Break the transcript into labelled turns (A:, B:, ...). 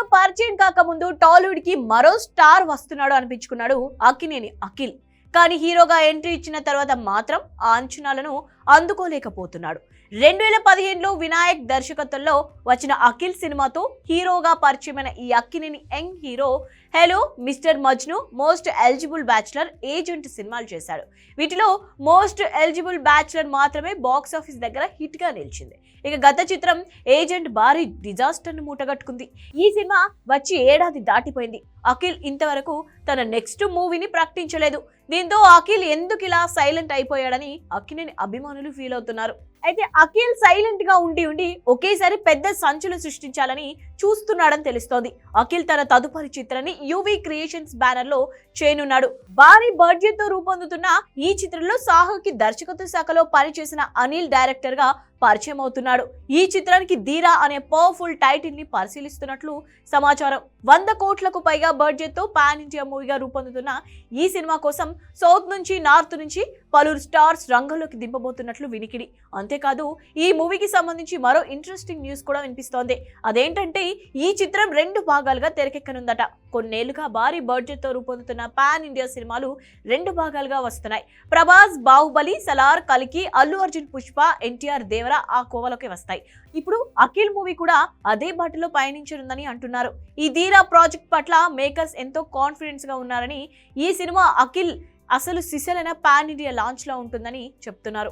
A: Cinema పరిచయం కాకముందు టాలీవుడ్కి మరో స్టార్ వస్తున్నాడు అనిపించుకున్నాడు అక్కినేని అఖిల్. కానీ హీరోగా ఎంట్రీ ఇచ్చిన తర్వాత మాత్రం ఆ అంచనాలను అందుకోలేకపోతున్నాడు. రెండు వేల పదిహేనులో వినాయక్ దర్శకత్వంలో వచ్చిన అఖిల్ సినిమాతో హీరోగా పరిచయమైన ఈ Akkineni young hero hello mister Majnu most eligible bachelor agent సినిమాలు చేశాడు. వీటిలో మోస్ట్ ఎలిజిబుల్ బ్యాచులర్ మాత్రమే బాక్స్ ఆఫీస్ దగ్గర హిట్గా నిలిచింది. ఇక గత చిత్రం ఏజెంట్ భారీ డిజాస్టర్ను మూటగట్టుకుంది. ఈ సినిమా వచ్చి ఏడాది దాటిపోయింది. అఖిల్ ఇంతవరకు తన నెక్స్ట్ మూవీని ప్రకటించలేదు. దీంతో అఖిల్ ఎందుకు ఇలా సైలెంట్ అయిపోయాడని అక్కినేని అభిమానులు ఫీల్ అవుతున్నారు. అయితే అఖిల్ సైలెంట్గా ఉండి ఉండి ఒకేసారి పెద్ద సంచులు సృష్టించాలని చూస్తున్నాడని తెలుస్తోంది. అఖిల్ తన తదుపరి చిత్రాన్ని యువి క్రియేషన్స్ బ్యానర్లో చేయనున్నాడు. భారీ బడ్జెట్తో రూపొందుతున్న ఈ చిత్రంలో సాహుకి దర్శకత్వ శాఖలో పనిచేసిన అనిల్ డైరెక్టర్గా పరిచయం అవుతున్నాడు. ఈ చిత్రానికి ధీరా అనే పవర్ఫుల్ టైటిల్ని పరిశీలిస్తున్నట్లు సమాచారం. వంద కోట్లకు పైగా బడ్జెట్తో పాన్ ఇండియా మూవీగా రూపొందుతున్న ఈ సినిమా కోసం సౌత్ నుంచి నార్త్ నుంచి పలువురు స్టార్స్ రంగంలోకి దింపబోతున్నట్లు వినికిడి. అంతేకాదు ఈ మూవీకి సంబంధించి మరో ఇంట్రెస్టింగ్ న్యూస్ కూడా వినిపిస్తోంది. అదేంటంటే ఈ చిత్రం రెండు భాగాలుగా తెరకెక్కనుందట. కొన్నేళ్ళుగా భారీ బడ్జెట్తో రూపొందుతున్న పాన్ ఇండియా సినిమాలు రెండు భాగాలుగా వస్తున్నాయి. ప్రభాస్ బాహుబలి సలార్ కలికి అల్లు అర్జున్ పుష్ప ఎన్టీఆర్ దేవర ఆ కోవలోకి వస్తాయి. ఇప్పుడు అఖిల్ మూవీ కూడా అదే బాటలో పయనించనుందని అంటున్నారు. ఈ ధీరా ప్రాజెక్ట్ పట్ల మేకర్స్ ఎంతో కాన్ఫిడెన్స్గా ఉన్నారని ఈ సినిమా అఖిల్ అసలు సిసలైన పాన్ ఇండియా లాంచ్లో ఉంటుందని చెప్తున్నారు.